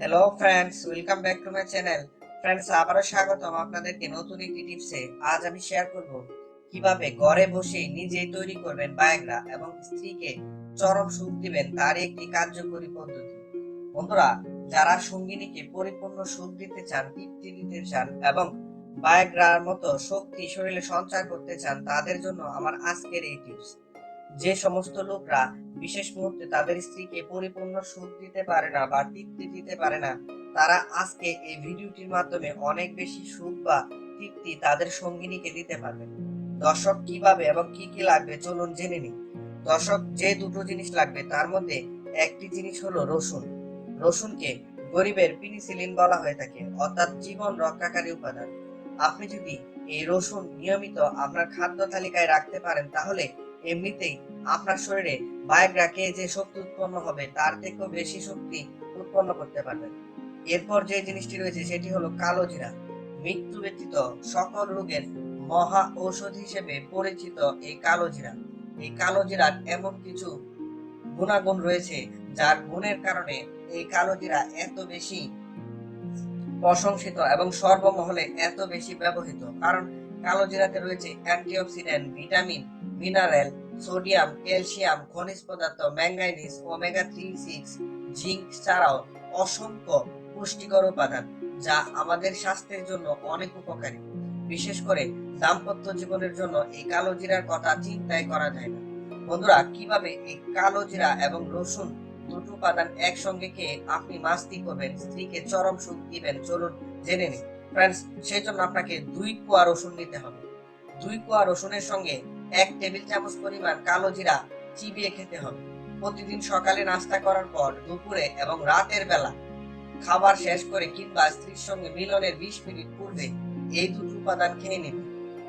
Hello friends welcome back to my channel friends আবারও স্বাগতম আপনাদেরকে নতুন একটি টিপসে আজ আমি শেয়ার করব কীভাবে ঘরে বসে নিজেই তৈরি করবেন বায়োগ্রা এবং স্ত্রীকে চরম সুখ দিবেন তার একটি কার্যকরী পদ্ধতি। বন্ধুরা, যারা সঙ্গিনীকে পরিপূর্ণ সুখ দিতে চান, তৃপ্তি দিতে চান এবং বায়োগ্রার মতো শক্তি শরীরে সঞ্চার করতে চান, তাদের জন্য আমার আজকের এই টিপস যে সমস্ত লোকরা বিশেষ মুহূর্তে তাদের স্ত্রীকে পরিপূর্ণ সুখ দিতে পারে না বা তৃপ্তি দিতে পারে না, তারা আজকে এই ভিডিওটির মাধ্যমে অনেক বেশি সুখ বা তৃপ্তি তাদের সঙ্গিনীকে দিতে পারবে দর্শক কীভাবে এবং কি কি লাগবে চলুন জেনে নিই। দর্শক, যে দুটো জিনিস লাগবে, তার মধ্যে একটি জিনিস হলো রসুন। রসুনকে গরিবের পিনিসিলিন বলা হয়ে থাকে, অর্থাৎ জীবন রক্ষাকারী উপাদান। আপনি যদি এই রসুন নিয়মিত আপনার খাদ্য তালিকায় রাখতে পারেন, তাহলে এমনিতেই আপনার শরীরে বায়োগ্রাকে যে শক্তি উৎপন্ন হবে, তার থেকেও বেশি শক্তি উৎপন্ন করতে পারবেন। এরপর যে জিনিসটি রয়েছে, সেটি হলো কালো জিরা। মৃত্যু ব্যতীত সকল রোগের মহা ঔষধ হিসেবে পরিচিত এই কালো জিরা। এই কালো জিরার এমন কিছু গুণাগুণ রয়েছে, যার গুণের কারণে এই কালো জিরা এত বেশি প্রশংসিত এবং সর্বমহলে এত বেশি ব্যবহৃত। কারণ কালো জিরাতে রয়েছে antioxidant, vitamin mineral sodium calcium খনিজ পদার্থ manganese omega three six zinc ছাড়াও অসংখ্য পুষ্টিকর উপাদান যা আমাদের স্বাস্থ্যের জন্য অনেক উপকারী। বিশেষ করে দাম্পত্য জীবনের জন্য এই কালো জিরার কথা চিন্তাই করা যায় না। বন্ধুরা, কীভাবে এই কালো জিরা এবং রসুন দুটো উপাদান একসঙ্গে খেয়ে আপনি মাস্তি করবেন, স্ত্রীকে চরম সুখ দিবেন চলুন জেনে নিন ফ্রেন্ডস সেই জন্য আপনাকে দুই কোয়া রসুন নিতে হবে। দুই কোয়া রসুনের সঙ্গে এক টেবিল চামচ পরিমাণ কালো জিরা চিবিয়ে খেতে হবে। প্রতিদিন সকালে নাস্তা করার পর, দুপুরে এবং রাতের বেলা খাবার শেষ করে কিংবা স্ত্রীর সঙ্গে মিলনের বিশ মিনিট পূর্বে এই দুটো উপাদান খেয়ে নেবেন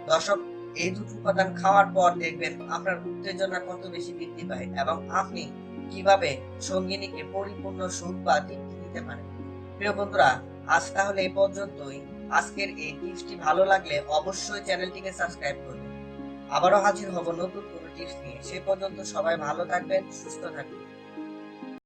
দর্শক, এই দুটো উপাদান খাওয়ার পর দেখবেন আপনার উত্তেজনা কত বেশি বৃদ্ধি পায় এবং আপনি কীভাবে সঙ্গিনীকে পরিপূর্ণ সুখ বা তৃপ্তি দিতে পারেন। প্রিয় বন্ধুরা, আজ তাহলে এই পর্যন্তই। আজকের এই টিপসটি ভালো লাগলে অবশ্যই চ্যানেলটিকে সাবস্ক্রাইব করবেন। আবারও হাজির হব নতুন কোনো টিপস নিয়ে। সে পর্যন্ত সবাই ভালো থাকবেন সুস্থ থাকবেন।